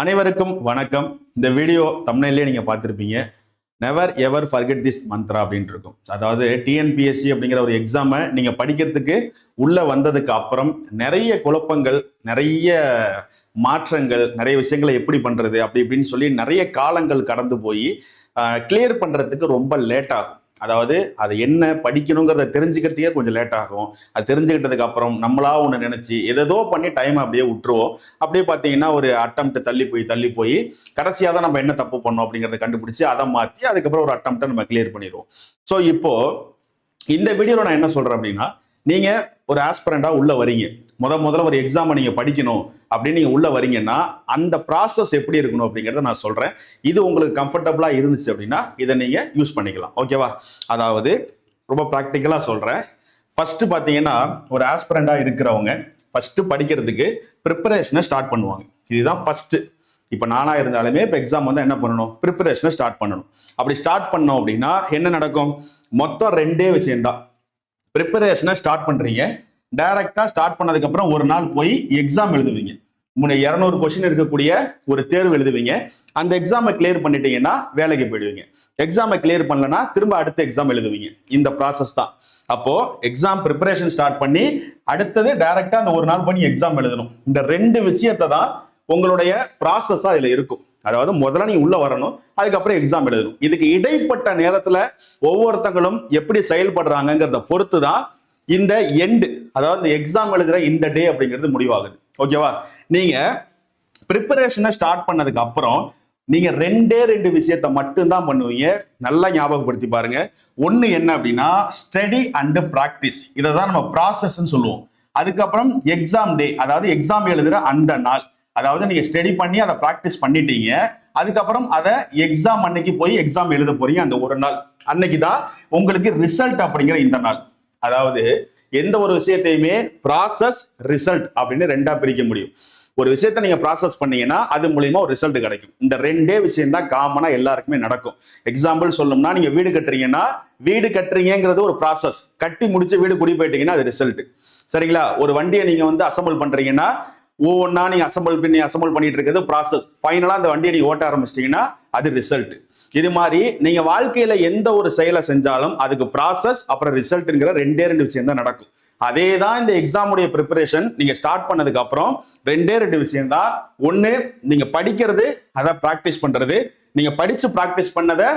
அனைவருக்கும் வணக்கம். இந்த வீடியோ தமிழ்லேயே நீங்க பார்த்துருப்பீங்க. Never ever forget this mantra அப்படின்னு இருக்கும் அதாவது டிஎன்பிஎஸ்சி அப்படிங்கிற ஒரு எக்ஸாமை நீங்க படிக்கிறதுக்கு உள்ள வந்ததுக்கு அப்புறம் நிறைய குழப்பங்கள் நிறைய மாற்றங்கள் நிறைய விஷயங்களை எப்படி பண்றது அப்படி இப்படின்னு சொல்லி நிறைய காலங்கள் கடந்து போய் கிளியர் பண்றதுக்கு ரொம்ப லேட் ஆகும். அதாவது அதை என்ன படிக்கணுங்கிறத தெரிஞ்சுக்கிறதுக்கே கொஞ்சம் லேட் ஆகும். அது தெரிஞ்சுக்கிட்டதுக்கு அப்புறம் நம்மளா ஒன்று நினைச்சு எதோ பண்ணி டைம் அப்படியே விட்டுருவோம். அப்படியே பார்த்தீங்கன்னா ஒரு அட்டம்ப்ட் தள்ளி போய் தள்ளி போய் கடைசியாக தான் நம்ம என்ன தப்பு பண்ணோம் அப்படிங்கிறத கண்டுபிடிச்சி அதை மாற்றி அதுக்கப்புறம் ஒரு அட்டம்ப்டை நம்ம கிளியர் பண்ணிடுவோம். ஸோ இப்போ இந்த வீடியோவில் நான் என்ன சொல்கிறேன் அப்படின்னா நீங்கள் ஒரு ஆஸ்பரண்டாக உள்ளே வரீங்க. முத முதல்ல ஒரு எக்ஸாமை நீங்கள் படிக்கணும். அப்படின்னு நீங்கள் உள்ளே வரீங்கன்னா அந்த ப்ராசஸ் எப்படி இருக்கணும் அப்படிங்கிறத நான் சொல்கிறேன் இது உங்களுக்கு கம்ஃபர்டபுளாக இருந்துச்சு அப்படின்னா இதை நீங்கள் யூஸ் பண்ணிக்கலாம். ஓகேவா அதாவது ரொம்ப ப்ராக்டிக்கலாக சொல்கிறேன் ஃபஸ்ட்டு பார்த்தீங்கன்னா ஒரு ஆஸ்பிரண்டாக இருக்கிறவங்க ஃபஸ்ட்டு படிக்கிறதுக்கு ப்ரிப்பரேஷனை ஸ்டார்ட் பண்ணுவாங்க. இதுதான் ஃபஸ்ட்டு இப்போ நானாக இருந்தாலுமே இப்போ எக்ஸாம் வந்து என்ன பண்ணணும்? ப்ரிப்பரேஷனை ஸ்டார்ட் பண்ணணும். அப்படி ஸ்டார்ட் பண்ணோம் அப்படின்னா என்ன நடக்கும்? மொத்தம் ரெண்டே விஷயம்தான். ப்ரிப்பரேஷனை ஸ்டார்ட் பண்ணுறீங்க டைரக்டா ஸ்டார்ட் பண்ணதுக்கு அப்புறம் ஒரு நாள் போய் எக்ஸாம் எழுதுவீங்க. முன்னே இரநூறு கொஸ்டின் இருக்கக்கூடிய ஒரு தேர்வு எழுதுவீங்க. அந்த எக்ஸாமை கிளியர் பண்ணிட்டீங்கன்னா வேலைக்கு போயிடுவீங்க. எக்ஸாமை கிளியர் பண்ணலன்னா திரும்ப அடுத்த எக்ஸாம் எழுதுவீங்க. இந்த ப்ராசஸ் தான். அப்போ எக்ஸாம் ப்ரிப்பரேஷன் ஸ்டார்ட் பண்ணி அடுத்தது டைரக்டா அந்த ஒரு நாள் பண்ணி எக்ஸாம் எழுதணும். இந்த ரெண்டு விஷயத்தை தான் உங்களுடைய ப்ராசஸா இதுல இருக்கும். அதாவது முதல்ல நீங்க உள்ள வரணும் அதுக்கப்புறம் எக்ஸாம் எழுதணும். இதுக்கு இடைப்பட்ட நேரத்துல ஒவ்வொருத்தங்களும் எப்படி செயல்படுறாங்கிறத பொறுத்து தான் இந்த எண்டு அதாவது இந்த எக்ஸாம் எழுதுகிற இந்த டே அப்படிங்கிறது முடிவாகுது. ஓகேவா நீங்க ப்ரிப்பரேஷனை ஸ்டார்ட் பண்ணதுக்கு அப்புறம் நீங்க ரெண்டே ரெண்டு விஷயத்த மட்டும்தான் பண்ணுவீங்க. நல்லா ஞாபகப்படுத்தி பாருங்க. ஒன்று என்ன அப்படின்னா ஸ்டடி அண்ட் ப்ராக்டிஸ் இதை தான் நம்ம ப்ராசஸ்ன்னு சொல்லுவோம். அதுக்கப்புறம் எக்ஸாம் டே அதாவது எக்ஸாம் எழுதுகிற அந்த நாள். அதாவது நீங்க ஸ்டடி பண்ணி அதை ப்ராக்டிஸ் பண்ணிட்டீங்க. அதுக்கப்புறம் அதை எக்ஸாம் அன்னைக்கு போய் எக்ஸாம் எழுத போறீங்க அந்த ஒரு நாள். அன்னைக்கு தான் உங்களுக்கு ரிசல்ட் அப்படிங்கிற இந்த நாள். அதாவது எந்த ஒரு விஷயத்தையுமே ப்ராசஸ் ரிசல்ட் அப்படின்னு ரெண்டா பிரிக்க முடியும். ஒரு விஷயத்த நீங்க ப்ராசஸ் பண்ணீங்கன்னா அது மூலியமா ஒரு ரிசல்ட் கிடைக்கும். இந்த ரெண்டே விஷயம் தான் காமனா எல்லாருக்குமே நடக்கும். எக்ஸாம்பிள் சொல்லணும்னா நீங்க வீடு கட்டுறீங்கன்னா வீடு கட்டுறீங்கிறது ஒரு ப்ராசஸ் கட்டி முடிச்சு வீடு குடி போயிட்டீங்கன்னா அது ரிசல்ட் சரிங்களா? ஒரு வண்டியை நீங்க வந்து அசம்பிள் பண்றீங்கன்னா ஒவ்வொன்றா நீங்க அசம்பிள் பண்ணி அசம்பிள் பண்ணிட்டு இருக்கிறது ப்ராசஸ் ஃபைனலா அந்த வண்டியை நீங்க ஓட்ட ஆரம்பிச்சிட்டீங்கன்னா அது ரிசல்ட் இது மாதிரி நீங்க வாழ்க்கையில எந்த ஒரு செயலை செஞ்சாலும் அதுக்கு ப்ராசஸ் அப்புறம் ரிசல்ட்ங்கிற ரெண்டே ரெண்டு விஷயம் தான் நடக்கும். அதே தான் இந்த எக்ஸாமுடைய ப்ரிப்பரேஷன் நீங்க ஸ்டார்ட் பண்ணதுக்கு அப்புறம் ரெண்டே ரெண்டு விஷயம் தான். ஒன்னு நீங்க படிக்கிறது அதை ப்ராக்டிஸ் பண்றது. நீங்க படிச்சு ப்ராக்டிஸ் பண்ணதை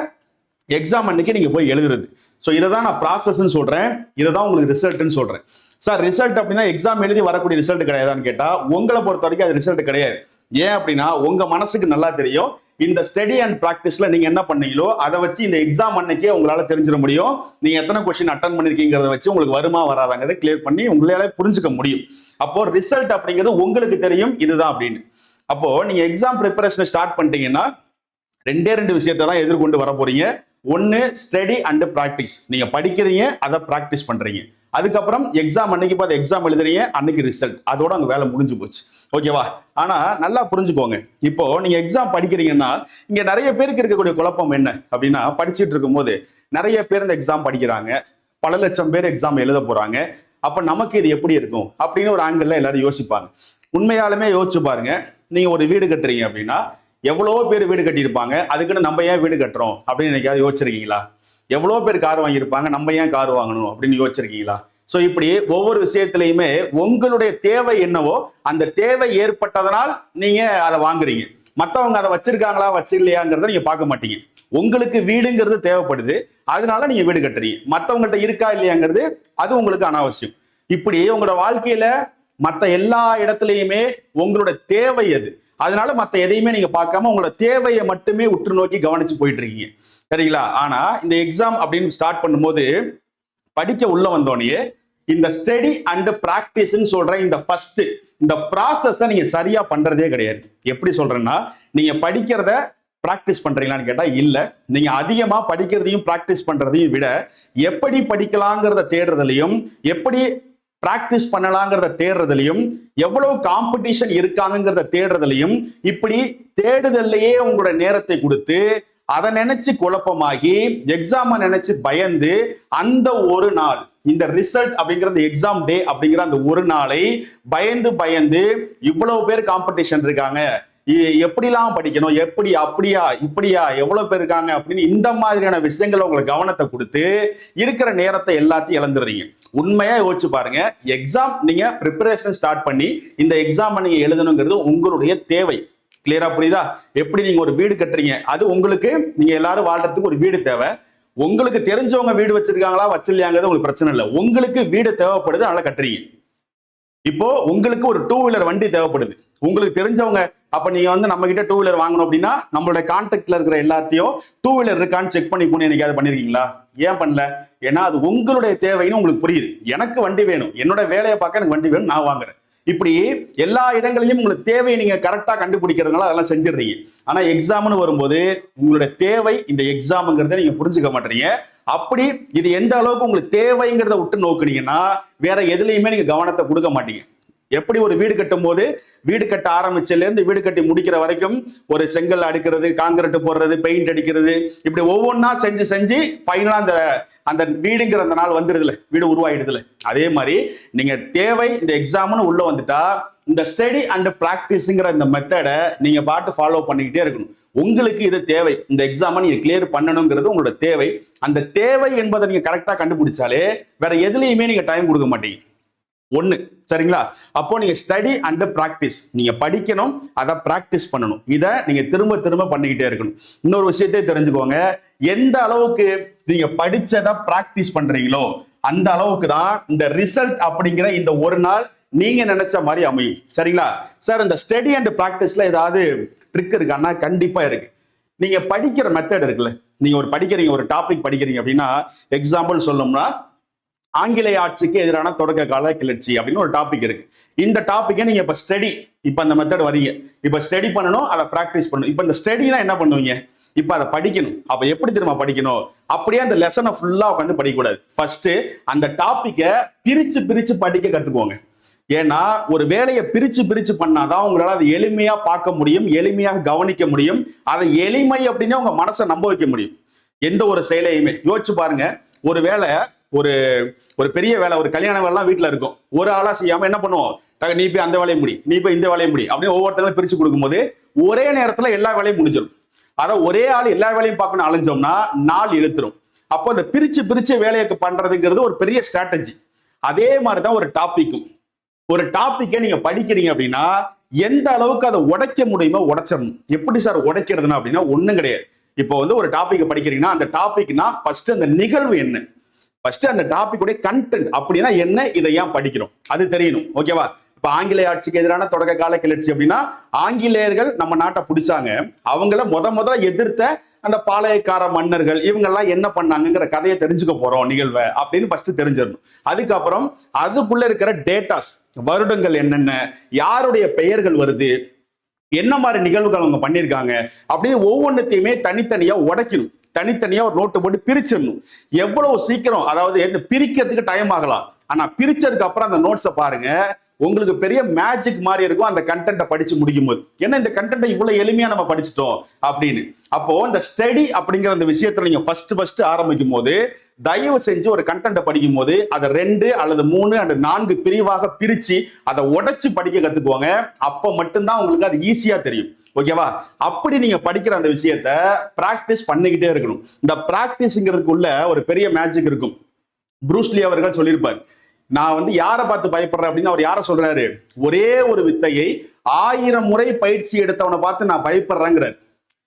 எக்ஸாம் அன்னைக்கு நீங்க போய் எழுதுறது. ஸோ இதை தான் நான் ப்ராசஸ்ன்னு சொல்றேன். இதை தான் உங்களுக்கு ரிசல்ட்னு சொல்றேன். சார் ரிசல்ட் அப்படின்னா எக்ஸாம் எழுதி வரக்கூடிய ரிசல்ட் கிடையாதான்னு கேட்டா உங்களை பொறுத்த வரைக்கும் அது ரிசல்ட் கிடையாது. ஏன் அப்படின்னா உங்க மனசுக்கு நல்லா தெரியும். இந்த ஸ்டடி அண்ட் ப்ராக்டிஸ்ல நீங்க என்ன பண்ணீங்களோ அதை வச்சு இந்த எக்ஸாம் அன்னைக்கே உங்களால தெரிஞ்சிட முடியும். நீங்க எத்தனை கொஸ்டின் அட்டன் பண்ணிருக்கீங்கிறத வச்சு உங்களுக்கு வருமா வராதாங்கிறத கிளியர் பண்ணி உங்களால புரிஞ்சுக்க முடியும். அப்போ ரிசல்ட் அப்படிங்கிறது உங்களுக்கு தெரியும் இதுதான் அப்படின்னு. அப்போ நீங்க எக்ஸாம் ப்ரிப்பரேஷனை ஸ்டார்ட் பண்ணிட்டீங்கன்னா ரெண்டே ரெண்டு விஷயத்தை தான் எதிர்கொண்டு வர போறீங்க ஒன்னு ஸ்டடி அண்ட் ப்ராக்டிஸ் நீங்க படிக்கிறீங்க அதை ப்ராக்டிஸ் பண்றீங்க. அதுக்கப்புறம் எக்ஸாம் அன்னைக்கு பார்த்து எக்ஸாம் எழுதுறீங்க அன்னைக்கு ரிசல்ட் அதோட அங்கே வேலை முடிஞ்சு போச்சு. ஓகேவா ஆனால் நல்லா புரிஞ்சுக்கோங்க. இப்போ நீங்கள் எக்ஸாம் படிக்கிறீங்கன்னா இங்கே நிறைய பேருக்கு இருக்கக்கூடிய குழப்பம் என்ன அப்படின்னா படிச்சுட்டு இருக்கும்போது நிறைய பேர் இந்த எக்ஸாம் படிக்கிறாங்க. பல லட்சம் பேர் எக்ஸாம் எழுத போகிறாங்க அப்போ நமக்கு இது எப்படி இருக்கும்? அப்படின்னு ஒரு ஆங்கிளில் எல்லாரும் யோசிப்பாங்க. உண்மையாலுமே யோசிச்சு பாருங்க. நீங்கள் ஒரு வீடு கட்டுறீங்க அப்படின்னா எவ்வளோ பேர் வீடு கட்டியிருப்பாங்க. அதுக்குன்னு நம்ம ஏன் வீடு கட்டுறோம்? அப்படின்னு நினைக்காது யோசிச்சிருக்கீங்களா? எவ்வளோ பேர் கார் வாங்கியிருப்பாங்க? நம்ம ஏன் கார் வாங்கணும் அப்படின்னு யோசிச்சிருக்கீங்களா? ஸோ இப்படி ஒவ்வொரு விஷயத்திலையுமே உங்களுடைய தேவை என்னவோ அந்த தேவை ஏற்பட்டதனால் நீங்க அதை வாங்குறீங்க. மற்றவங்க அதை வச்சிருக்காங்களா வச்சிருலையாங்கிறத நீங்க பார்க்க மாட்டீங்க. உங்களுக்கு வீடுங்கிறது தேவைப்படுது. அதனால நீங்க வீடு கட்டுறீங்க. மற்றவங்கள்ட்ட இருக்கா இல்லையாங்கிறது அது உங்களுக்கு அனாவசியம். இப்படி உங்களோட வாழ்க்கையில மற்ற எல்லா இடத்துலையுமே உங்களோட தேவை அது அதனால மற்ற எதையுமே நீங்க பார்க்காம உங்களோட தேவையை மட்டுமே உற்று நோக்கி கவனிச்சு போயிட்டு இருக்கீங்க. சரிங்களா? ஆனா இந்த எக்ஸாம் அப்படின்னு ஸ்டார்ட் பண்ணும்போது படிக்க உள்ள வந்தோடனே இந்த ஸ்டடி அண்ட் பிராக்டிஸ்ன்னு சொல்ற இந்த ஃபர்ஸ்ட் இந்த ப்ராசஸ் நீங்க சரியா பண்றதே கிடையாது. எப்படி சொல்றேன்னா நீங்க படிக்கிறத ப்ராக்டிஸ் பண்றீங்களான்னு கேட்டா இல்ல. நீங்க அதிகமா படிக்கிறதையும் ப்ராக்டிஸ் பண்றதையும் விட எப்படி படிக்கலாங்கிறத தேடுறதுலையும் எப்படி ப்ராக்டிஸ் பண்ணலாங்கிறத தேடுறதுலையும் எவ்வளவு காம்படிஷன் இருக்காங்கிறத தேடுறதுலையும் இப்படி தேடுதல்லையே உங்களோட நேரத்தை கொடுத்து அதை நினைச்சு குழப்பமாகி எக்ஸாம நினைச்சு பயந்து அந்த ஒரு நாள் இந்த ரிசல்ட் அப்படிங்கிற அந்த எக்ஸாம் டே அப்படிங்கிற அந்த ஒரு நாளை பயந்து பயந்து இவ்வளவு பேர் காம்படிஷன் இருக்காங்க. எப்படிலாம் படிக்கணும் எப்படி அப்படியா இப்படியா எவ்வளவு பேர் இருக்காங்க அப்படின்னு இந்த மாதிரியான விஷயங்கள் உங்களுக்கு கவனத்தை கொடுத்து இருக்கிற நேரத்தை எல்லாத்தையும் இழந்துடுறீங்க. உண்மையா யோசிச்சு பாருங்க. எக்ஸாம் நீங்க ப்ரிப்பரேஷன் ஸ்டார்ட் பண்ணி இந்த எக்ஸாம் நீங்க எழுதணுங்கிறது உங்களுடைய தேவை. கிளியரா புரியுதா? எப்படி நீங்க ஒரு வீடு கட்டுறீங்க? அது உங்களுக்கு நீங்க எல்லாரும் வாழ்றதுக்கு ஒரு வீடு தேவை. உங்களுக்கு தெரிஞ்சவங்க வீடு வச்சிருக்காங்களா வச்சிருக்காங்கிறது உங்களுக்கு பிரச்சனை இல்லை. உங்களுக்கு வீடு தேவைப்படுது அதனால கட்டுறீங்க. இப்போ உங்களுக்கு ஒரு டூ வீலர் வண்டி தேவைப்படுது. உங்களுக்கு தெரிஞ்சவங்க அப்ப நீங்க வந்து நம்ம கிட்ட டூ வீலர் வாங்கணும் அப்படின்னா நம்மளோட கான்டாக்ட்ல இருக்கிற எல்லாத்தையும் டூ வீலர் இருக்கான்னு செக் பண்ணி போன எனக்கு பண்ணிருக்கீங்களா? ஏன் பண்ணல? ஏன்னா அது உங்களுடைய தேவைன்னு உங்களுக்கு புரியுது. எனக்கு வண்டி வேணும். என்னோட வேலையை பார்க்க எனக்கு வண்டி வேணும் நான் வாங்குறேன். இப்படி எல்லா இடங்களிலும் உங்களுக்கு தேவையை நீங்க கரெக்டா கண்டுபிடிக்கிறதுனால அதெல்லாம் செஞ்சிடுறீங்க. ஆனா எக்ஸாம்னு வரும்போது உங்களுடைய தேவை இந்த எக்ஸாம்ங்கிறத நீங்க புரிஞ்சுக்க மாட்டீங்க. அப்படி இது எந்த அளவுக்கு உங்களுக்கு தேவைங்கிறத விட்டு நோக்குனீங்கன்னா வேற எதுலையுமே நீங்க கவனத்தை கொடுக்க மாட்டீங்க. எப்படி ஒரு வீடு கட்டும் போது வீடு கட்ட ஆரம்பிச்சதுல இருந்து வீடு கட்டி முடிக்கிற வரைக்கும் ஒரு செங்கல் அடுக்கிறது காங்கிரீட் போடுறது பெயிண்ட் அடிக்கிறது இப்படி ஒவ்வொன்றா செஞ்சு செஞ்சு ஃபைனலா அந்த அந்த வீடுங்கிற அந்த நாள் வந்துடுதுல வீடு உருவாயிடுதுல. அதே மாதிரி நீங்க தேவை இந்த எக்ஸாம்னு உள்ள வந்துட்டா இந்த ஸ்டடி அண்ட் ப்ராக்டிஸுங்கிற இந்த மெத்தடை நீங்க பாட்டு ஃபாலோ பண்ணிக்கிட்டே இருக்கணும். உங்களுக்கு இது தேவை. இந்த எக்ஸாமை நீங்க கிளியர் பண்ணணுங்கிறது உங்களோட தேவை. அந்த தேவை என்பதை நீங்க கரெக்டா கண்டுபிடிச்சாலே வேற எதுலையுமே நீங்க டைம் கொடுக்க மாட்டீங்க. ஒன்று சரிங்களா? அப்போ நீங்க ஸ்டடி அண்ட் ப்ராக்டிஸ் நீங்க படிக்கணும் அதை ப்ராக்டிஸ் பண்ணணும். இதை நீங்க திரும்ப திரும்ப பண்ணிக்கிட்டே இருக்கணும். இன்னொரு விஷயத்தை தெரிஞ்சுக்கோங்க. எந்த அளவுக்கு நீங்க படிச்சதை ப்ராக்டிஸ் பண்றீங்களோ அந்த அளவுக்கு தான் இந்த ரிசல்ட் அப்படிங்கிற இந்த ஒரு நாள் நீங்க நினைச்ச மாதிரி அமையும். சரிங்களா? சார் இந்த ஸ்டடி அண்ட் ப்ராக்டிஸ்ல ஏதாவது ட்ரிக் இருக்கான்னா கண்டிப்பா இருக்கு. நீங்க படிக்கிற மெத்தட் இருக்குல்ல. நீங்க ஒரு படிக்கிறீங்க ஒரு டாபிக் படிக்கிறீங்க அப்படின்னா எக்ஸாம்பிள் சொல்லணும்னா ஆங்கிலேய ஆட்சிக்கு எதிரான தொடக்க கால கிளர்ச்சி அப்படின்னு ஒரு டாபிக் இருக்கு. இந்த டாபிக்கை நீங்க இப்ப ஸ்டடி இப்ப அந்த மெத்தட் வரீங்க இப்ப ஸ்டடி பண்ணணும் அதை ப்ராக்டிஸ் பண்ணணும். இப்ப இந்த ஸ்டடினா என்ன பண்ணுவீங்க? இப்ப அதை படிக்கணும். அப்ப எப்படி திரும்ப படிக்கணும்? அப்படியே அந்த லெசனை ஃபுல்லா உட்காந்து படிக்கக்கூடாது. ஃபர்ஸ்ட் அந்த டாப்பிக்கை பிரிச்சு பிரிச்சு படிக்க கத்துக்கோங்க. ஏன்னா ஒரு வேலையை பிரிச்சு பிரிச்சு பண்ணாதான் உங்களால அதை எளிமையா பார்க்க முடியும் எளிமையாக கவனிக்க முடியும். அதை எளிமை அப்படின்னே உங்க மனசை நம்ப வைக்க முடியும். எந்த ஒரு செயலையுமே. யோசிச்சு பாருங்க. ஒரு வேலை ஒரு ஒரு பெரிய வேலை ஒரு கல்யாண வேலைலாம் வீட்டில் இருக்கும். ஒரு ஆளாக செய்யாமல் என்ன பண்ணுவோம்? நீ போய் அந்த வேலையை முடி நீ போய் இந்த வேலையை முடி அப்படின்னு ஒவ்வொருத்தங்களும் பிரித்து கொடுக்கும்போது ஒரே நேரத்தில் எல்லா வேலையும் முடிஞ்சிடும் அதை ஒரே ஆள் எல்லா வேலையும் பார்க்கணும் அலைஞ்சோம்னா நாள் இழுத்துரும். அப்போ அந்த பிரிச்சு பிரிச்சு வேலையை பண்றதுங்கிறது ஒரு பெரிய ஸ்ட்ராட்டஜி அதே மாதிரி தான் ஒரு டாபிக்கும் ஒரு டாப்பிக்கை நீங்க படிக்கிறீங்க அப்படின்னா எந்த அளவுக்கு அதை உடைக்க முடியுமோ உடைச்சிடணும். எப்படி சார் உடைக்கிறதுனா அப்படின்னா ஒன்றும் கிடையாது. இப்போ வந்து ஒரு டாப்பிக்கை படிக்கிறீங்கன்னா அந்த டாபிக்னா ஃபர்ஸ்ட் அந்த நிகழ்வு என்ன? ஃபர்ஸ்ட் அந்த டாபிக்குடைய கண்டென்ட் அப்படின்னா என்ன? இதை ஏன் படிக்கிறோம்? அது தெரியணும். ஓகேவா இப்ப ஆங்கிலேய ஆட்சிக்கு எதிரான தொடக்க கால கிளர்ச்சி அப்படின்னா ஆங்கிலேயர்கள் நம்ம நாட்டை பிடிச்சாங்க. அவங்கள முத முத எதிர்த்த அந்த பாளையக்கார மன்னர்கள் இவங்கெல்லாம் என்ன பண்ணாங்கங்கிற கதையை தெரிஞ்சுக்க போறோம் நிகழ்வை அப்படின்னு ஃபர்ஸ்ட் தெரிஞ்சிடணும். அதுக்கப்புறம் அதுக்குள்ள இருக்கிற டேட்டாஸ் வருடங்கள் என்னென்ன யாருடைய பெயர்கள் வருது என்ன மாதிரி நிகழ்வுகள் அவங்க பண்ணியிருக்காங்க அப்படின்னு ஒவ்வொன்றத்தையுமே தனித்தனியா உடைக்கணும். தனித்தனியா ஒரு நோட்டு போட்டு பிரிச்சிடணும். எவ்வளவு சீக்கிரம் அதாவது பிரிக்கிறதுக்கு டைம் ஆகலாம். ஆனா பிரிச்சதுக்கு அப்புறம் அந்த நோட்ஸை பாருங்க. உங்களுக்கு பெரிய மேஜிக் மாதிரி இருக்கும் அந்த கண்டென்ட்டை படிச்சு முடிக்கும் போது ஏன்னா இந்த கண்டென்ட்டை இவ்வளவு எளிமையா நம்ம படிச்சிட்டோம் அப்படின்னு. அப்போ இந்த ஸ்டடி அப்படிங்கிற அந்த விஷயத்துல நீங்க ஃபர்ஸ்ட் ஃபர்ஸ்ட் ஆரம்பிக்கும் போது தயவு செஞ்சு ஒரு கண்டென்ட்டை படிக்கும் போது அதை ரெண்டு அல்லது மூணு அல்லது நான்கு பிரிவாக பிரிச்சு அதை உடைச்சு படிக்க கத்துக்குவாங்க. அப்போ மட்டும்தான் உங்களுக்கு அது ஈஸியா தெரியும். ஓகேவா அப்படி நீங்க படிக்கிற அந்த விஷயத்த பிராக்டிஸ் பண்ணிக்கிட்டே இருக்கணும். இந்த பிராக்டிஸ்ங்கிறதுக்குள்ள ஒரு பெரிய மேஜிக் இருக்கும். ப்ரூஸ்லி அவர்கள் சொல்லியிருப்பார். நான் வந்து யாரை பார்த்து பயப்படுறேன் அப்படின்னு அவர் யாரை சொல்றாரு? ஒரே ஒரு வித்தையை ஆயிரம் முறை பயிற்சி எடுத்தவனை பார்த்து நான் பயப்படுறேங்கிறார்.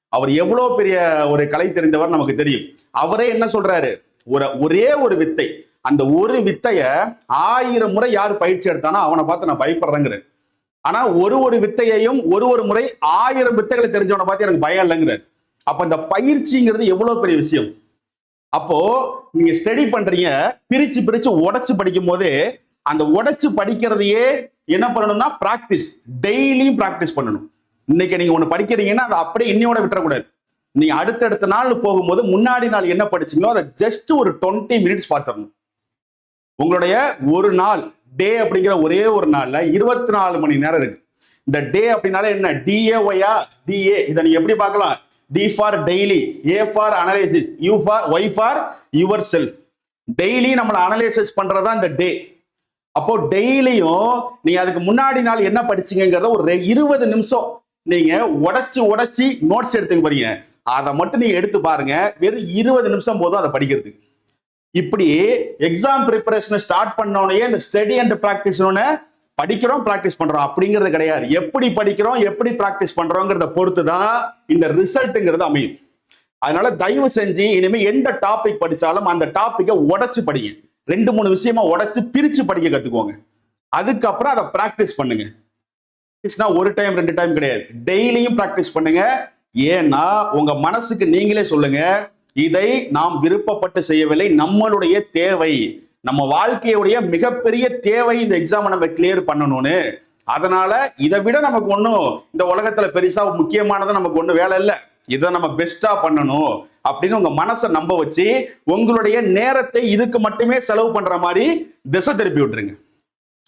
அவர் எவ்வளோ பெரிய ஒரு கலை தெரிந்தவர் நமக்கு தெரியும். அவரே என்ன சொல்றாரு? ஒரு ஒரே ஒரு வித்தை. அந்த ஒரு வித்தைய ஆயிரம் முறை யார் பயிற்சி எடுத்தானோ அவனை பார்த்து நான் பயப்படுறேங்கிறார். ஆனா ஒரு ஒரு வித்தையையும் ஒரு ஒரு முறை ஆயிரம் வித்தைகளை தெரிஞ்சவனை பார்த்து எனக்கு பயம் இல்லைங்கிறார். அப்ப இந்த பயிற்சிங்கிறது எவ்வளவு பெரிய விஷயம்? அப்போ நீங்க ஸ்டடி பண்றீங்க பிரிச்சு பிரிச்சு உடைச்சு படிக்கும் போது அந்த உடைச்சு படிக்கிறதையே என்ன பண்ணணும்னா பிராக்டிஸ் டெய்லியும் பிராக்டிஸ் பண்ணணும். இன்னைக்கு நீங்க ஒண்ணு படிக்கிறீங்கன்னா அதை அப்படியே இன்னையோட விட்டுறக்கூடாது. நீங்க அடுத்தடுத்த நாள் போகும்போது முன்னாடி நாள் என்ன படிச்சீங்களோ அதை ஜஸ்ட் ஒரு டுவெண்ட்டி மினிட்ஸ் பார்த்துடணும். உங்களுடைய ஒரு நாள் டே அப்படிங்கிற ஒரே ஒரு நாள்ல இருபத்தி நாலு மணி நேரம் இருக்கு. இந்த டே அப்படின்னாலே என்ன? டிஏ டிஏ இதை நீங்க எப்படி பார்க்கலாம்? D for daily A for analysis U for Y for yourself daily நம்மளை அனலைசிஸ் பண்றதா இந்த டே அப்போ டெய்லியும் நீங்க அதுக்கு முன்னாடி நாள் என்ன படிச்சீங்கிறத ஒரு இருபது நிமிஷம் நீங்க உடச்சி உடச்சி நோட்ஸ் எடுத்துக்க போறீங்க. அதை மட்டும் நீங்க எடுத்து பாருங்க. வெறும் இருபது நிமிஷம் போதும் அதை படிக்கிறதுக்கு. இப்படி எக்ஸாம் ப்ரிப்பரேஷனை ஸ்டார்ட் பண்ணோடனே இந்த ஸ்டடி அண்ட் ப்ராக்டிஸ் படிக்கிறோம் ப்ராக்டிஸ் பண்றோம் அப்படிங்கிறது கிடையாது. எப்படி படிக்கிறோம் எப்படி ப்ராக்டிஸ் பண்றோங்கிறத பொறுத்து தான் இந்த ரிசல்ட்டுங்கிறது அமையும். அதனால தயவு செஞ்சு இனிமே எந்த டாபிக் படிச்சாலும் அந்த டாப்பிக்கை உடைச்சு படிங்க. ரெண்டு மூணு விஷயமா உடைச்சு பிரிச்சு படிக்க கத்துக்கோங்க. அதுக்கப்புறம் அதை ப்ராக்டிஸ் பண்ணுங்க. ஒரு டைம் ரெண்டு டைம் கிடையாது. டெய்லியும் ப்ராக்டிஸ் பண்ணுங்க. ஏன்னா உங்க மனசுக்கு நீங்களே சொல்லுங்க இதை நாம் விருப்பப்பட்டு செய்யவில்லை நம்மளுடைய தேவை. நம்ம வாழ்க்கையுடைய மிகப்பெரிய தேவை இந்த எக்ஸாமை நம்ம கிளியர் பண்ணணும்னு. அதனால இதை விட நமக்கு ஒன்றும் இந்த உலகத்துல பெருசா முக்கியமானது நமக்கு ஒன்றும் வேலை இல்லை. இதை நம்ம பெஸ்டா பண்ணணும் அப்படின்னு உங்க மனசை நம்ப வச்சு உங்களுடைய நேரத்தை இதுக்கு மட்டுமே செலவு பண்ற மாதிரி திசை திருப்பி விட்டுருங்க.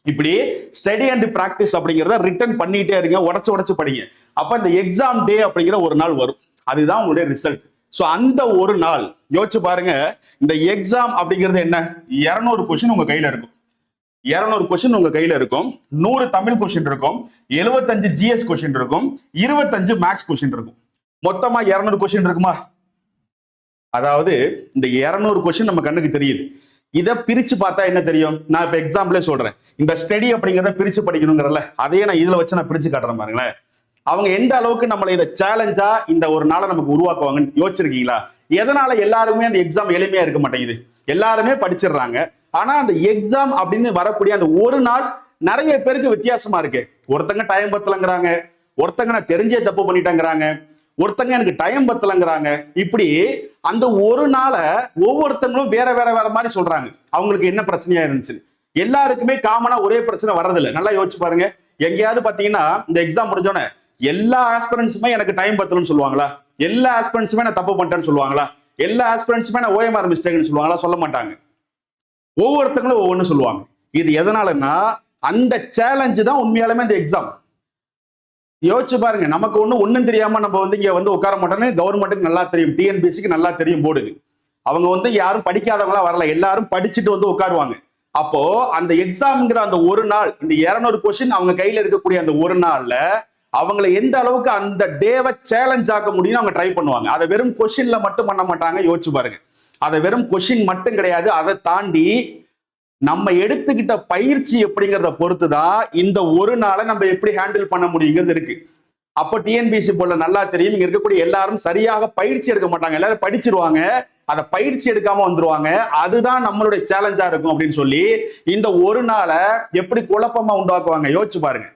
இப்படி ஸ்டடி அண்ட் ப்ராக்டிஸ் அப்படிங்கிறத ரிட்டர்ன் பண்ணிட்டே இருங்க உடச்சு உடச்சு படிங்க. அப்ப இந்த எக்ஸாம் டே அப்படிங்கிற ஒரு நாள் வரும். அதுதான் உங்களுடைய ரிசல்ட் ஸோ அந்த ஒரு நாள் யோசிச்சு பாருங்க இந்த எக்ஸாம் அப்படிங்கிறது என்ன? இரநூறு கொஷின் உங்க கையில இருக்கும். இரநூறு கொஷின் உங்க கையில இருக்கும். நூறு தமிழ் கொஷின் இருக்கும். எழுபத்தஞ்சு ஜிஎஸ் கொஷின் இருக்கும். இருபத்தஞ்சு மேக்ஸ் கொஷின் இருக்கும். மொத்தமா இரநூறு கொஷின் இருக்குமா? அதாவது இந்த இரநூறு கொஷின் நம்ம கண்ணுக்கு தெரியுது. இதை பிரிச்சு பார்த்தா என்ன தெரியும்? நான் இப்ப எக்ஸாம்பிளே சொல்றேன். இந்த ஸ்டடி அப்படிங்கிறத பிரிச்சு படிக்கணுங்கிறல அதையே நான் இதுல வச்சு நான் பிரிச்சு காட்டுறேன் பாருங்களேன். அவங்க எந்த அளவுக்கு நம்மளை இதை சேலஞ்சா இந்த ஒரு நாளை நமக்கு உருவாக்குவாங்கன்னு யோசிச்சிருக்கீங்களா? எதனால எல்லாருமே அந்த எக்ஸாம் எளிமையா இருக்க மாட்டேங்குது? எல்லாருமே படிச்சிடுறாங்க. ஆனா அந்த எக்ஸாம் அப்படின்னு வரக்கூடிய அந்த ஒரு நாள் நிறைய பேருக்கு வித்தியாசமா இருக்கு. ஒருத்தங்க டைம் பத்தலங்கிறாங்க. ஒருத்தங்க நான் தெரிஞ்சே தப்பு பண்ணிட்டேங்கிறாங்க. ஒருத்தங்க எனக்கு டைம் பத்தலங்கிறாங்க. இப்படி அந்த ஒரு நாளை ஒவ்வொருத்தங்களும் வேற வேற வேற மாதிரி சொல்றாங்க. அவங்களுக்கு என்ன பிரச்சனையா இருந்துச்சு எல்லாருக்குமே காமனா ஒரே பிரச்சனை வர்றதில்லை. நல்லா யோசிச்சு பாருங்க. எங்கேயாவது பாத்தீங்கன்னா இந்த எக்ஸாம் முடிஞ்சோடனே எல்லா ஆஸ்பிரன்ஸுமே எனக்கு டைம் பத்தலன்னு சொல்லுவாங்களா? எல்லா ஆஸ்பிரன்ஸுமே நான் தப்பு பண்ணிட்டேன்னு சொல்லுவாங்களா? எல்லா ஆஸ்பிரன்ஸுமே நான் ஓஎம்ஆர் மிஸ்டேக்னு சொல்லுவாங்களா? சொல்ல மாட்டாங்க. ஒவ்வொருத்தங்களும் ஒவ்வொன்று சொல்லுவாங்க. இது எதனாலன்னா அந்த சேலஞ்சு தான் உண்மையாலுமே இந்த எக்ஸாம் யோசிச்சு பாருங்க நமக்கு ஒன்றும் ஒன்றும் தெரியாம நம்ம வந்து இங்கே வந்து உட்கார மாட்டோம்னு கவர்மெண்ட்டுக்கு நல்லா தெரியும் டிஎன்பிசிக்கு நல்லா தெரியும் போர்டுக்கு. அவங்க வந்து யாரும் படிக்காதவங்களா வரல எல்லாரும் படிச்சுட்டு வந்து உட்காருவாங்க. அப்போ அந்த எக்ஸாம்ங்கிற அந்த ஒரு நாள் இந்த இரநூறு கொஸ்டின் அவங்க கையில இருக்கக்கூடிய அந்த ஒரு நாள்ல அவங்கள எந்த அளவுக்கு அந்த டேவை சேலஞ்ச் ஆக்க முடியும் அவங்க ட்ரை பண்ணுவாங்க. அதை வெறும் கொஷின்ல மட்டும் பண்ண மாட்டாங்க யோசிச்சு பாருங்க. அதை வெறும் கொஷின் மட்டும் கிடையாது அதை தாண்டி நம்ம எடுத்துக்கிட்ட பயிற்சி எப்படிங்கிறத பொறுத்து தான் இந்த ஒரு நாளை நம்ம எப்படி ஹேண்டில் பண்ண முடியுங்கிறது இருக்கு. அப்போ டிஎன்பிசி போல நல்லா தெரியும் இங்க இருக்கக்கூடிய எல்லாரும் சரியாக பயிற்சி எடுக்க மாட்டாங்க. எல்லாரும் படிச்சிருவாங்க அதை பயிற்சி எடுக்காம வந்துருவாங்க. அதுதான் நம்மளுடைய சேலஞ்சா இருக்கும் அப்படின்னு சொல்லி இந்த ஒரு நாளை எப்படி குழப்பமா உண்டாக்குவாங்க யோசிச்சு பாருங்க.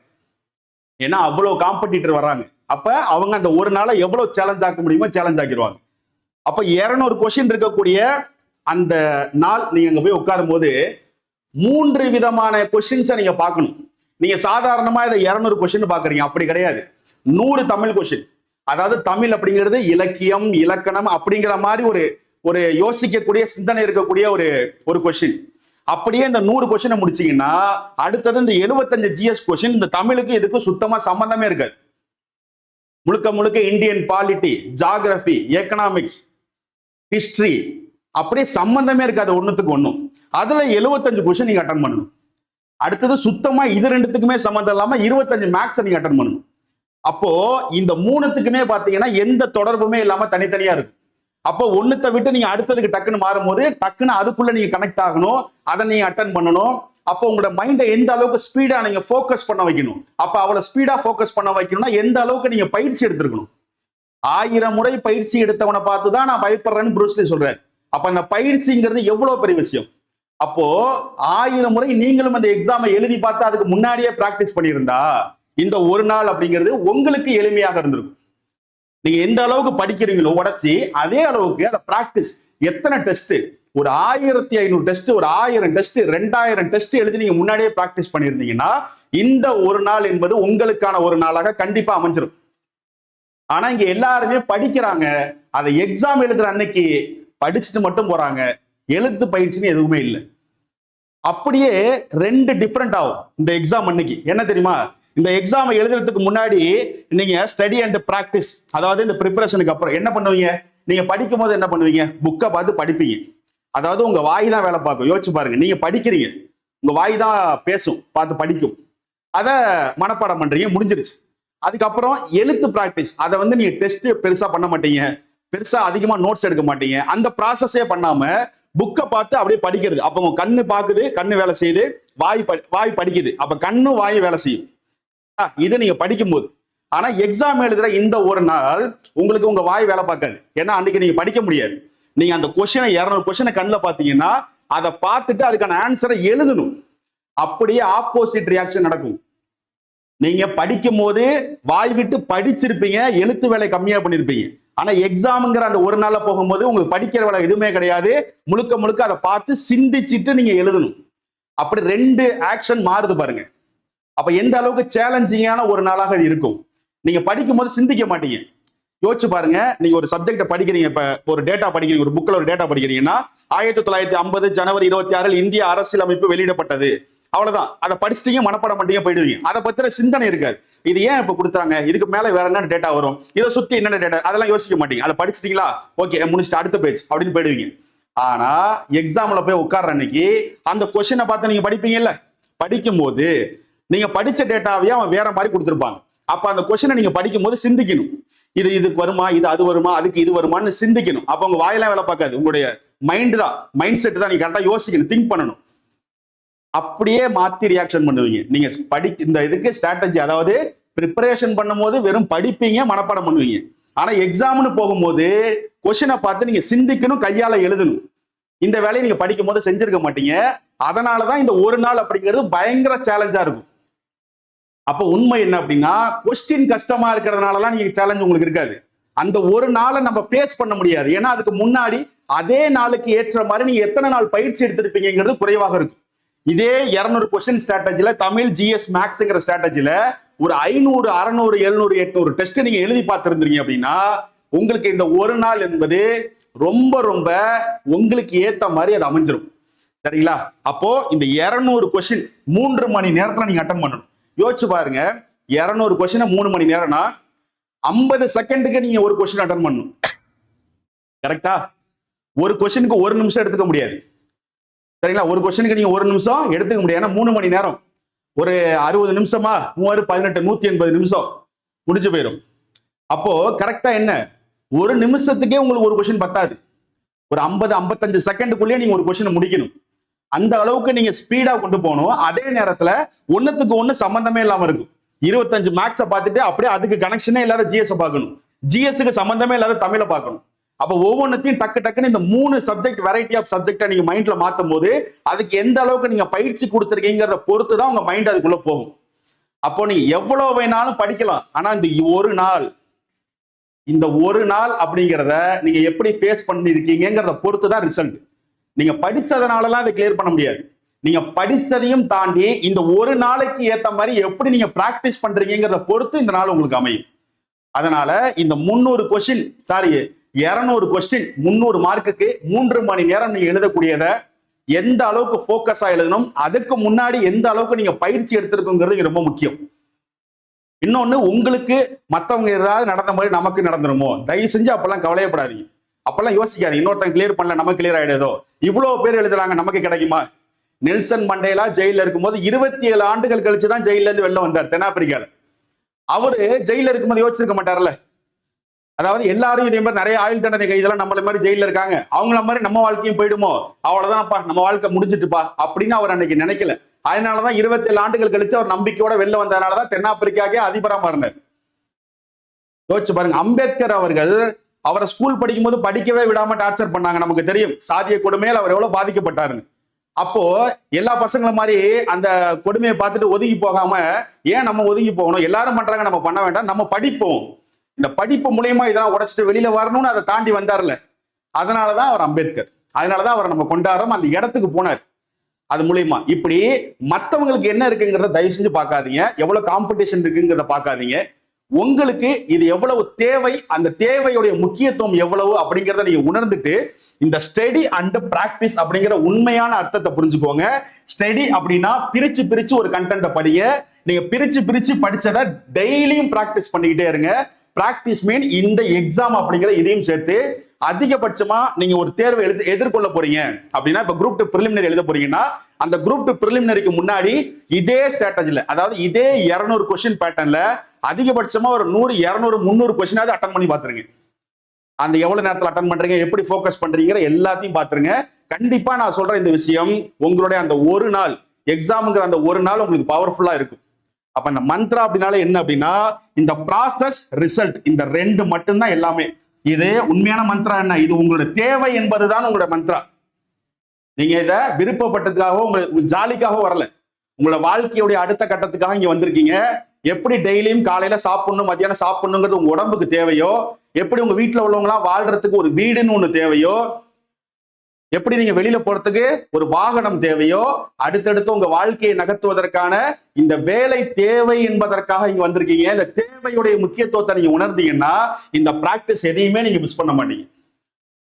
ஏன்னா அவ்வளோ காம்படிட்டர் வராங்க. அப்போ அவங்க அந்த ஒரு நாளை எவ்வளோ சேலஞ்ச் ஆக்க முடியுமோ சேலஞ்ச் ஆக்கிடுவாங்க. அப்போ இரநூறு கொஷின் இருக்கக்கூடிய அந்த நாள் நீங்கள் அங்கே போய் உட்காரும் போது மூன்று விதமான கொஷின்ஸை நீங்கள் பார்க்கணும். நீங்கள் சாதாரணமாக இதை இரநூறு கொஷின் பார்க்குறீங்க. அப்படி கிடையாது. நூறு தமிழ் கொஷின் அதாவது தமிழ் அப்படிங்கிறது இலக்கியம் இலக்கணம் அப்படிங்கிற மாதிரி ஒரு ஒரு யோசிக்கக்கூடிய சிந்தனை இருக்கக்கூடிய ஒரு ஒரு கொஷின் அப்படியே இந்த நூறு கொஸ்டினை முடிச்சீங்கன்னா அடுத்தது இந்த எழுபத்தஞ்சு ஜிஎஸ் கொஸ்டின் இந்த தமிழுக்கு இதுக்கு சுத்தமா சம்பந்தமே இருக்காது. முழுக்க முழுக்க Indian polity geography economics history அப்படியே சம்பந்தமே இருக்காது ஒன்றுத்துக்கு ஒன்றும் அதுல எழுபத்தஞ்சு கொஸ்டின் நீங்க அட்டன் பண்ணணும். அடுத்தது சுத்தமா இது ரெண்டுத்துக்குமே சம்மந்தம் இல்லாம இருபத்தஞ்சு மேக்ஸ் நீங்க அட்டன் பண்ணணும். அப்போ இந்த மூணுத்துக்குமே பாத்தீங்கன்னா எந்த தொடர்புமே இல்லாம தனித்தனியா இருக்கும். அப்போ ஒன்னுத்தை விட்டு நீங்க அடுத்ததுக்கு டக்குன்னு மாறும்போது டக்குன்னு அதுக்குள்ள நீங்க கனெக்ட் ஆகணும். அதை நீங்க அட்டன் பண்ணணும். அப்போ உங்களோட மைண்டை எந்த அளவுக்கு ஸ்பீடா நீங்க ஃபோக்கஸ் பண்ண வைக்கணும்? அப்ப அவளை ஸ்பீடா ஃபோக்கஸ் பண்ண வைக்கணும்னா எந்த அளவுக்கு நீங்க பயிற்சி எடுத்திருக்கணும்? ஆயிரம் முறை பயிற்சி எடுத்தவனை பார்த்து தான் நான் பயப்படுறேன்னு புரூஸ்லி சொல்றாரு. அப்ப அந்த பயிற்சிங்கிறது எவ்வளவு பெரிய விஷயம்? அப்போ ஆயிரம் முறை நீங்களும் அந்த எக்ஸாமை எழுதி பார்த்து அதுக்கு முன்னாடியே பிராக்டிஸ் பண்ணியிருந்தா இந்த ஒரு நாள் அப்படிங்கிறது உங்களுக்கு எளிமையாக இருந்திருக்கும். நீங்க எந்த அளவுக்கு படிக்கிறீங்களோ உடச்சி அதே அளவுக்கு அதை பிராக்டிஸ் எத்தனை டெஸ்ட் ஒரு ஆயிரத்தி ஐநூறு டெஸ்ட் ஒரு ஆயிரம் டெஸ்ட் ரெண்டாயிரம் டெஸ்ட் எழுதி நீங்க முன்னாடியே பிராக்டிஸ் பண்ணியிருந்தீங்கன்னா இந்த ஒரு நாள் என்பது உங்களுக்கான ஒரு நாளாக கண்டிப்பா அமைஞ்சிடும் ஆனா இங்க எல்லாருமே படிக்கிறாங்க. அதை எக்ஸாம் எழுதுற அன்னைக்கு படிச்சுட்டு மட்டும் போறாங்க. எழுத்து பயிற்சின்னு எதுவுமே இல்லை. அப்படியே ரெண்டு டிஃப்ரெண்ட் ஆகும் இந்த எக்ஸாம் அன்னைக்கு. என்ன தெரியுமா? இந்த எக்ஸாம் எழுதுறதுக்கு முன்னாடி நீங்க ஸ்டடி அண்ட் ப்ராக்டிஸ் அதாவது இந்த ப்ரிப்பரேஷனுக்கு அப்புறம் என்ன பண்ணுவீங்க? நீங்க படிக்கும் போது என்ன பண்ணுவீங்க? புக்கை பார்த்து படிப்பீங்க. அதாவது உங்க வாய் தான் வேலை பார்க்கும். யோசிச்சு பாருங்க. நீங்க படிக்கிறீங்க. உங்க வாய் தான் பேசும். பார்த்து படிக்கும். அதை மனப்பாடம் பண்றீங்க. முடிஞ்சிருச்சு. அதுக்கப்புறம் எழுத்து ப்ராக்டிஸ் அதை வந்து நீங்க டெஸ்ட் பெருசா பண்ண மாட்டீங்க. பெருசா அதிகமா நோட்ஸ் எடுக்க மாட்டீங்க. அந்த ப்ராசஸே பண்ணாம புக்கை பார்த்து அப்படியே படிக்கிறது. அப்ப உங்க கண்ணு பாக்குது கண்ணு வேலை செய்யுது வாய் படி- வாய் படிக்குது. அப்ப கண்ணும் வாயும் வேலை செய்யும். இது நீங்க படிக்கும்போது. ஆனா எக்ஸாம் எழுதுற இந்த ஒரு நாள் உங்களுக்கு உங்க வாய் வேலை பார்க்காது. ஏன்னா அன்னைக்கு நீங்க படிக்க முடியாது. நீங்க அந்த கொஸ்டினை இரநூறு கொஸ்டினை கண்ணில் பார்த்தீங்கன்னா அதை பார்த்துட்டு அதுக்கான ஆன்சரை எழுதணும். அப்படியே ஆப்போசிட் ரியாக்ஷன் நடக்கும். நீங்க படிக்கும் போது வாய் விட்டு படிச்சிருப்பீங்க எழுத்து வேலை கம்மியா பண்ணிருப்பீங்க. ஆனா எக்ஸாமுங்கிற அந்த ஒரு நாள்ல போகும்போது உங்களுக்கு படிக்கிற வேலை எதுவுமே கிடையாது. முழுக்க முழுக்க அதை பார்த்து சிந்திச்சிட்டு நீங்க எழுதணும். அப்படி ரெண்டு ஆக்ஷன் மாறுது பாருங்க. அப்ப எந்த அளவுக்கு சேலஞ்சிங்கான ஒரு நாளாக இருக்கும்? நீங்க படிக்கும் போது சிந்திக்க மாட்டீங்க. யோசிச்சு பாருங்க நீங்க ஒரு சப்ஜெக்ட படிக்கிறீங்க இப்ப ஒரு டேட்டா படிக்கிறீங்க ஒரு புக்ல ஒரு டேட்டா படிக்கிறீங்கன்னா ஆயிரத்தி தொள்ளாயிரத்தி ஐம்பது ஜனவரி இருபத்தி ஆறில் இந்திய அரசியலமைப்பு வெளியிடப்பட்டது. அவ்வளவுதான். அதை படிச்சிட்டீங்க மனப்பாடம் பண்ணிட்டீங்க போயிடுவீங்க. அதை பத்தின சிந்தனை இருக்காது. இது ஏன் இப்ப கொடுத்தாங்க இதுக்கு மேல வேற என்ன டேட்டா வரும்? இதை சுத்தி என்னென்ன டேட்டா அதெல்லாம் யோசிக்க மாட்டீங்க. அதை படிச்சிட்டீங்களா? ஓகே முடிச்சுட்டு? அடுத்த பேஜ் அப்படின்னு போயிடுவீங்க. ஆனா எக்ஸாம்ல போய் உட்கார்ற அன்னைக்கு அந்த கொஸ்டினை பார்த்து நீங்க படிப்பீங்கல்ல? படிக்கும்போது நீங்க படிச்ச டேட்டாவையே அவன் வேற மாதிரி கொடுத்துருப்பாங்க. அப்ப அந்த கொஸ்டினை நீங்க படிக்கும் போது சிந்திக்கணும். இது இதுக்கு வருமா இது அது வருமா அதுக்கு இது வருமான்னு சிந்திக்கணும். அப்ப உங்க வாயெல்லாம் வேலை பார்க்காது. உங்களுடைய மைண்ட் தான் மைண்ட் செட் தான் நீங்க கரெக்டா யோசிக்கணும் திங்க் பண்ணணும். அப்படியே மாத்தி ரியாக்ஷன் பண்ணுவீங்க. நீங்க படி இந்த இதுக்கு ஸ்ட்ராட்டஜி அதாவது ப்ரிப்பரேஷன் பண்ணும்போது வெறும் படிப்பீங்க மனப்பாடம் பண்ணுவீங்க. ஆனா எக்ஸாம்னு போகும்போது கொஷினை பார்த்து நீங்க சிந்திக்கணும் கையால எழுதணும். இந்த வேலையை நீங்க படிக்கும் போது செஞ்சிருக்க மாட்டீங்க. அதனாலதான் இந்த ஒரு நாள் அப்படிங்கிறது பயங்கர சேலஞ்சா இருக்கும். அப்போ உண்மை என்ன அப்படின்னா கொஸ்டின் கஷ்டமா இருக்கிறதுனாலலாம் நீங்க சேலஞ்சு உங்களுக்கு இருக்காது. அந்த ஒரு நாளை நம்ம ஃபேஸ் பண்ண முடியாது. ஏன்னா அதுக்கு முன்னாடி அதே நாளுக்கு ஏற்ற மாதிரி நீங்க எத்தனை நாள் பயிற்சி எடுத்திருப்பீங்கிறது குறைவாக இருக்கும். இதே 200 கொஸ்டின் ஸ்ட்ராட்டஜில தமிழ் ஜிஎஸ் மேக்ஸ்ங்கிற ஸ்ட்ராட்டஜில ஒரு ஐநூறு அறநூறு எழுநூறு எட்நூறு டெஸ்ட் நீங்க எழுதி பார்த்துருந்தீங்க அப்படின்னா உங்களுக்கு இந்த ஒரு நாள் என்பது ரொம்ப ரொம்ப உங்களுக்கு ஏத்த மாதிரி அது அமைஞ்சிரும். சரிங்களா? அப்போ இந்த 200 கொஸ்டின் மூன்று மணி நேரத்துல நீங்க அட்டன் பண்ணணும். யோசிச்சு பாருங்க. 200 கொஸ்டினை மூணு மணி நேரம்னா ஐம்பது செகண்டுக்கு நீங்க ஒரு கொஸ்டின் அட்டன் பண்ணணும். கரெக்டா ஒரு கொஸ்டினுக்கு ஒரு நிமிஷம் எடுத்துக்க முடியாது. சரிங்களா? ஒரு கொஸ்டினுக்கு நீங்க ஒரு நிமிஷம் எடுத்துக்க முடியாது. ஏன்னா மூணு மணி நேரம். ஒரு அறுபது நிமிஷமா? மூவாறு பதினெட்டு நூத்தி எண்பது நிமிஷம். முடிஞ்சு போயிடும் அப்போ கரெக்டா என்ன? ஒரு நிமிஷத்துக்கே உங்களுக்கு ஒரு கொஸ்டின் பத்தாது. ஒரு ஐம்பது ஐம்பத்தஞ்சு செகண்டுக்குள்ளேயே நீங்க ஒரு கொஸ்டின் முடிக்கணும். அந்த அளவுக்கு நீங்க ஸ்பீடா கொண்டு போகணும். அதே நேரத்துல ஒன்னுத்துக்கு ஒண்ணு சம்பந்தமே இல்லாம இருக்கும். இருபத்தஞ்சு மேக்ஸை பார்த்துட்டு அப்படியே அதுக்கு கனெக்ஷனே இல்லாத ஜிஎஸ் பார்க்கணும். ஜிஎஸ்க்கு சம்பந்தமே இல்லாத தமிழை பார்க்கணும். அப்ப ஒவ்வொன்றத்தையும் டக்கு டக்குன்னு இந்த மூணு சப்ஜெக்ட் வெரைட்டி ஆஃப் சப்ஜெக்டா நீங்க மைண்ட்ல மாத்தும் போது அதுக்கு எந்த அளவுக்கு நீங்க பயிற்சி கொடுத்துருக்கீங்கிறத பொறுத்து தான் உங்க மைண்ட் அதுக்குள்ள போகும். அப்போ நீங்க எவ்வளவு வேணாலும் படிக்கலாம். ஆனா இந்த ஒரு நாள் இந்த ஒரு நாள் அப்படிங்கிறத நீங்க எப்படி ஃபேஸ் பண்ணிருக்கீங்கிறத பொறுத்து தான் ரிசல்ட் நீங்க படிச்சதுனாலலாம் அதை கிளியர் பண்ண முடியாது. நீங்க படிச்சதையும் தாண்டி இந்த ஒரு நாளைக்கு ஏத்த மாதிரி எப்படி நீங்க பிராக்டிஸ் பண்றீங்கிறத பொறுத்து இந்த நாள் உங்களுக்கு அமையும். அதனால இந்த முன்னூறு கொஸ்டின் சாரி இருநூறு கொஸ்டின் முன்னூறு மார்க்குக்கு மூன்று மணி நேரம் நீங்க எழுதக்கூடியதை எந்த அளவுக்கு ஃபோக்கஸா எழுதணும் அதுக்கு முன்னாடி எந்த அளவுக்கு நீங்க பயிற்சி எடுத்திருக்குங்கிறது ரொம்ப முக்கியம். இன்னொன்னு உங்களுக்கு மத்தவங்க ஏதாவது நடந்த மாதிரி நமக்கு நடந்துருமோ தயவு செஞ்சு அப்பெல்லாம் கவலையப்படாதீங்க. அப்பெல்லாம் யோசிக்காதீங்க. இன்னொருத்தன் கிளியர் பண்ணல நமக்கு கிளியர் ஆயிடுதோ. இவ்வளோ பேர் எழுதுறாங்க நமக்கு கிடைக்குமா? நெல்சன் மண்டேலா ஜெயிலில் இருக்கும்போது இருபத்தி ஏழு ஆண்டுகள் கழிச்சு தான் ஜெயிலேருந்து வெளில வந்தார் தென்னாப்பிரிக்கால. அவரு ஜெயிலில் இருக்கும்போது யோசிச்சிருக்க மாட்டார்ல. அதாவது எல்லாரும் இதே மாதிரி நிறைய ஆயுள் தண்டனை கைதெல்லாம் நம்மள மாதிரி ஜெயில இருக்காங்க. அவங்கள மாதிரி நம்ம வாழ்க்கையும் போயிடுமோ? அவ்வளவுதான்ப்பா நம்ம வாழ்க்கை முடிஞ்சிட்டுப்பா அப்படின்னு அவர் அன்னைக்கு நினைக்கல. அதனாலதான் இருபத்தி ஏழு ஆண்டுகள் கழிச்சு அவர் நம்பிக்கையோட வெளில வந்ததுனாலதான் தென்னாப்பிரிக்காக்கே அதிபரா மாறினார். யோசிச்சு பாருங்க அம்பேத்கர் அவர்கள் அவரை ஸ்கூல் படிக்கும்போது படிக்கவே விடாம டார்ச்சர் பண்ணாங்க நமக்கு தெரியும். சாதிய கொடுமையில் அவர் எவ்வளவு பாதிக்கப்பட்டாருன்னு. அப்போ எல்லா பசங்களும் மாதிரி அந்த கொடுமையை பார்த்துட்டு ஒதுங்கி போகாம ஏன் நம்ம ஒதுங்கி போகணும்? எல்லாரும் பண்றாங்க நம்ம பண்ண வேண்டாம் நம்ம படிப்போம். இந்த படிப்பு மூலியமா இதெல்லாம் உடைச்சிட்டு வெளியில வரணும்னு அதை தாண்டி வந்தார்ல. அதனாலதான் அவர் அம்பேத்கர். அதனாலதான் அவரை நம்ம கொண்டாடுறோம் அந்த இடத்துக்கு போனார். அது மூலியமா. இப்படி மற்றவங்களுக்கு என்ன இருக்குங்கிறத தயவு செஞ்சு பார்க்காதீங்க. எவ்வளவு காம்படிஷன் இருக்குங்கிறத பார்க்காதீங்க. உங்களுக்கு இது எவ்வளவு தேவை அந்த தேவையுடைய முக்கியத்துவம் எவ்வளவு அப்படிங்கிறத நீங்க உணர்ந்துட்டு இந்த ஸ்டடி அண்ட் பிராக்டிஸ் அப்படிங்கிற உண்மையான அர்த்தத்தை புரிஞ்சுக்கோங்க. ஸ்டடி அப்படின்னா பிரிச்சு பிரிச்சு ஒரு கண்டென்ட்டை படிங்க. நீங்க பிரிச்சு பிரிச்சு படிச்சதை டெய்லியும் பிராக்டிஸ் பண்ணிக்கிட்டே இருங்க. பிராக்டிஸ் மீன் இந்த எக்ஸாம் அப்படிங்கிற இதையும் சேர்த்து அதிகபட்சமா நீங்க ஒரு தேர்வு எழுத எதிர்கொள்ள போறீங்க. அப்படின்னா இப்ப குரூப் டூ பிரிலிமினரி எழுத போறீங்கன்னா அந்த குரூப் டூ பிரிலிமினரிக்கு முன்னாடி இதே ஸ்ட்ராட்டஜில அதாவது இதே 200 கொஸ்டின் பேட்டர்ன்ல அதிகபட்சமா ஒரு நூறு இருநூறு முந்நூறு கொஸ்டினாவது அட்டன் பண்ணி பாத்துருங்க. அந்த எவ்வளவு நேரத்தில் அட்டன் பண்றீங்க எப்படி ஃபோக்கஸ் பண்றீங்கிற எல்லாத்தையும் பாத்துருங்க. கண்டிப்பா நான் சொல்ற இந்த விஷயம் உங்களுடைய அந்த ஒரு நாள் எக்ஸாமுங்கிற அந்த ஒரு நாள் உங்களுக்கு பவர்ஃபுல்லா இருக்கும். அப்ப இந்த மந்த்ரா அப்படின்னால என்ன அப்படின்னா இந்த ப்ராசஸ் ரிசல்ட் இந்த ரெண்டு மட்டும்தான் எல்லாமே. இது உண்மையான மந்த்ரா என்ன? இது உங்களோட தேவை என்பதுதான் உங்களோட மந்த்ரா. நீங்க இத விருப்பப்பட்டதுக்காகவோ உங்க ஜாலிக்காக வரல. உங்களோட வாழ்க்கையுடைய அடுத்த கட்டத்துக்காக இங்க வந்திருக்கீங்க. எப்படி டெய்லியும் காலையில சாப்பிடணும் மத்தியானம் சாப்பிடணுங்கிறது உங்க உடம்புக்கு தேவையோ எப்படி உங்க வீட்டுல உள்ளவங்களாம் வாழ்றதுக்கு ஒரு வீடுன்னு ஒண்ணு தேவையோ எப்படி நீங்க வெளியில போறதுக்கு ஒரு வாகனம் தேவையோ அடுத்தடுத்து உங்க வாழ்க்கையை நகர்த்துவதற்கான இந்த வேலை தேவை என்பதற்காக இங்க வந்திருக்கீங்க. இந்த தேவையுடைய முக்கியத்துவத்தை நீங்க உணர்ந்தீங்கன்னா இந்த பிராக்டிஸ் எதையுமே நீங்க மிஸ் பண்ண மாட்டீங்க.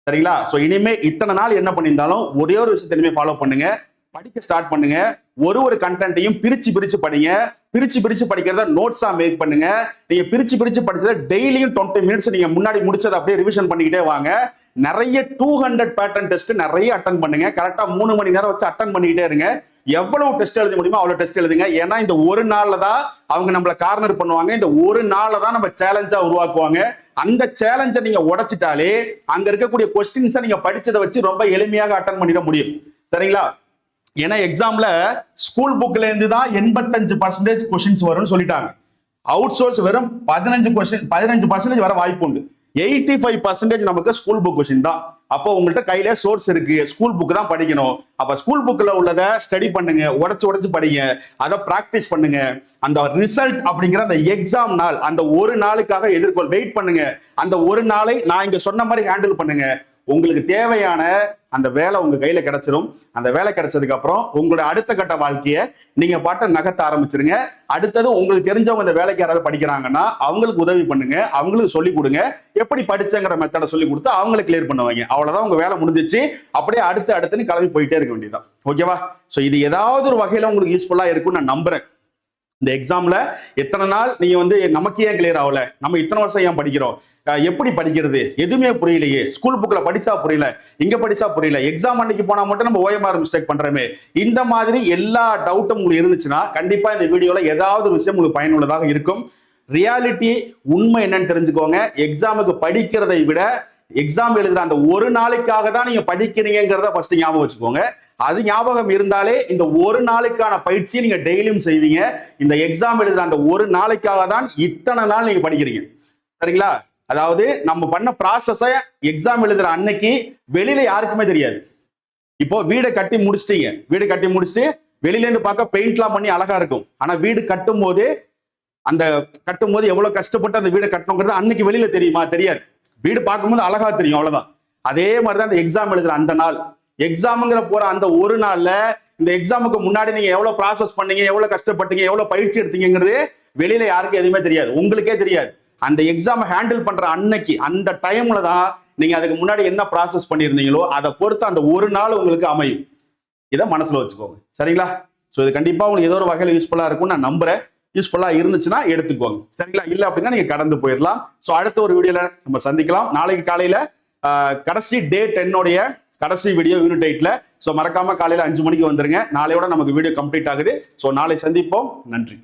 சரிங்களா? சோ இனிமே இத்தனை நாள் என்ன பண்ணியிருந்தாலும் ஒரே ஒரு விஷயத்த இனிமே ஃபாலோ பண்ணுங்க. படிக்க ஸ்டார்ட் பண்ணுங்க. ஒரு ஒரு கண்டென்ட்டையும் பிரிச்சு பிரிச்சு படிங்க. பிரிச்சு பிரிச்சு படிக்கிறத நோட்ஸா மேக் பண்ணுங்க. நீங்க பிரிச்சு பிரிச்சு படிச்சதை டெய்லியும் டுவெண்ட்டி மினிட்ஸ் நீங்க முன்னாடி முடிச்சதை அப்படியே ரிவிஷன் பண்ணிக்கிட்டே வாங்க. நிறைய டூ ஹண்ட்ரட் பேட்டர்ன் டெஸ்ட் நிறைய அட்டன் பண்ணுங்க. கரெக்டா மூணு மணி நேரம் வச்சு அட்டன் பண்ணிக்கிட்டே இருங்க. எவ்வளவு டெஸ்ட் எழுத முடியுமோ அவ்வளவு டெஸ்ட் எழுதுங்க. ஏன்னா இந்த ஒரு நாள்ல தான் அவங்க நம்மளை கார்னர் பண்ணுவாங்க. இந்த ஒரு நாள்ல தான் நம்ம சேலஞ்சா உருவாக்குவாங்க. அந்த சேலஞ்சை நீங்க உடைச்சிட்டாலே அங்க இருக்கக்கூடிய கொஸ்டின்ஸை நீங்க படிச்சதை வச்சு ரொம்ப எளிமையாக அட்டன் பண்ணிட முடியும். சரிங்களா? ஏன்னா எக்ஸாம்ல ஸ்கூல் புக்ல இருந்து தான் எண்பத்தஞ்சு பர்சன்டேஜ் கொஸ்டின்ஸ் வரும்னு சொல்லிட்டாங்க. அவுட் சோர்ஸ் வெறும் பதினஞ்சு கொஸ்டின் பதினஞ்சு பர்சன்டேஜ் வர வாய்ப்பு உண்டு. எயிட்டி ஃபைவ் பர்சன்டேஜ் நமக்கு ஸ்கூல் புக் கொஸ்டின் தான். அப்போ உங்கள்கிட்ட கையில சோர்ஸ் இருக்கு. ஸ்கூல் புக் தான் படிக்கணும். அப்ப ஸ்கூல் புக்ல உள்ளதை ஸ்டடி பண்ணுங்க. உடச்சு உடச்சு படிங்க. அதை ப்ராக்டிஸ் பண்ணுங்க. அந்த ரிசல்ட் அப்படிங்கிற அந்த எக்ஸாம் நாள் அந்த ஒரு நாளுக்காக எதிர்கொள் வெயிட் பண்ணுங்க. அந்த ஒரு நாளை நான் இங்க சொன்ன மாதிரி ஹேண்டில் பண்ணுங்க. உங்களுக்கு தேவையான அந்த வேலை உங்க கையில கிடைச்சிரும். அந்த வேலை கிடைச்சதுக்கு அப்புறம் உங்களோட அடுத்த கட்ட வாழ்க்கைய நீங்க பாட்ட நகர்த்த ஆரம்பிச்சிருங்க. அடுத்தது உங்களுக்கு தெரிஞ்சவங்க இந்த வேலைக்கு யாராவது படிக்கிறாங்கன்னா அவங்களுக்கு உதவி பண்ணுங்க. அவங்களுக்கு சொல்லி கொடுங்க. எப்படி படிச்சங்கிற மெத்தடை சொல்லி கொடுத்து அவங்களை கிளியர் பண்ணுவாங்க அவ்வளவுதான் உங்க வேலை முடிஞ்சிச்சு. அப்படியே அடுத்து அடுத்துன்னு கிளம்பி போயிட்டே இருக்க வேண்டியதான் ஓகேவா சோ இது ஏதாவது ஒரு வகையில உங்களுக்கு யூஸ்ஃபுல்லா இருக்கும்னு நான் நம்புறேன். இந்த எக்ஸாம்ல எத்தனை நாள் நீங்க வந்து நமக்கு ஏன் கிளியர் ஆகல? நம்ம இத்தனை வருஷம் ஏன் படிக்கிறோம்? எப்படி படிக்கிறது? எதுவுமே புரியலையே. ஸ்கூல் புக்கில் படிச்சா புரியல. இங்க படிச்சா புரியல. எக்ஸாம் அன்னைக்கு போனா மட்டும் நம்ம ஓஎம்ஆர் மிஸ்டேக் பண்றோமே. இந்த மாதிரி எல்லா டவுட்டும் உங்களுக்கு இருந்துச்சுன்னா கண்டிப்பா இந்த வீடியோல ஏதாவது ஒரு விஷயம் உங்களுக்கு பயனுள்ளதாக இருக்கும். ரியாலிட்டி உண்மை என்னன்னு தெரிஞ்சுக்கோங்க. எக்ஸாமுக்கு படிக்கிறதை விட எக்ஸாம் எழுதுற அந்த ஒரு நாளைக்காக தான் நீங்க படிக்கிறீங்கிறத ஃபர்ஸ்ட் ஞாபகம் வச்சுக்கோங்க. அது ஞாபகம் இருந்தாலே இந்த ஒரு நாளுக்கான பயிற்சியை நீங்க டெய்லியும் செய்வீங்க. இந்த எக்ஸாம் எழுதுற அந்த ஒரு நாளைக்காக தான் இத்தனை நாள் நீங்க படிக்கிறீங்க. சரிங்களா? அதாவது நம்ம பண்ண ப்ராசஸ எக்ஸாம் எழுதுற அன்னைக்கு வெளியில யாருக்குமே தெரியாது. இப்போ வீடை கட்டி முடிச்சிட்டீங்க. வீடு கட்டி முடிச்சுட்டு வெளியில இருந்து பார்க்க பெயிண்ட்லாம் பண்ணி அழகா இருக்கும். ஆனா வீடு கட்டும் போது அந்த கட்டும் போது எவ்வளவு கஷ்டப்பட்டு அந்த வீடை கட்டணுங்கிறது அன்னைக்கு வெளியில தெரியுமா? தெரியாது. வீடு பார்க்கும்போது அழகா தெரியும் அவ்வளவுதான். அதே மாதிரிதான் அந்த எக்ஸாம் எழுதுற அந்த நாள். எக்ஸாமுங்கிற போற அந்த ஒரு நாள்ல இந்த எக்ஸாமுக்கு முன்னாடி நீங்க எவ்வளவு ப்ராசஸ் பண்ணீங்க எவ்வளவு கஷ்டப்பட்டீங்க எவ்வளவு பயிற்சி எடுத்தீங்கிறது வெளியில யாருக்கும் எதுவுமே தெரியாது. உங்களுக்கே தெரியாது. அந்த எக்ஸாமை ஹேண்டில் பண்ற அன்னைக்கு அந்த டைம்ல தான் நீங்க அதுக்கு முன்னாடி என்ன ப்ராசஸ் பண்ணியிருந்தீங்களோ அதை பொறுத்து அந்த ஒரு நாள் உங்களுக்கு அமையும். இதை மனசுல வச்சுக்கோங்க. சரிங்களா? ஸோ இது கண்டிப்பா உங்களுக்கு ஏதோ ஒரு வகையில் யூஸ்ஃபுல்லா இருக்கும்னு நான் நம்புறேன். யூஸ்ஃபுல்லா இருந்துச்சுன்னா எடுத்துக்கோங்க. சரிங்களா? இல்லை அப்படின்னா நீங்க கடந்து போயிடலாம். ஸோ அடுத்த ஒரு வீடியோல நம்ம சந்திக்கலாம். நாளைக்கு காலையில கடைசி டே டென்னுடைய கடைசி வீடியோ யூனிட் எயிட்ல ஸோ மறக்காம காலையில் அஞ்சு மணிக்கு வந்துருங்க. நாளையோட நமக்கு வீடியோ கம்ப்ளீட் ஆகுது. ஸோ நாளை சந்திப்போம். நன்றி.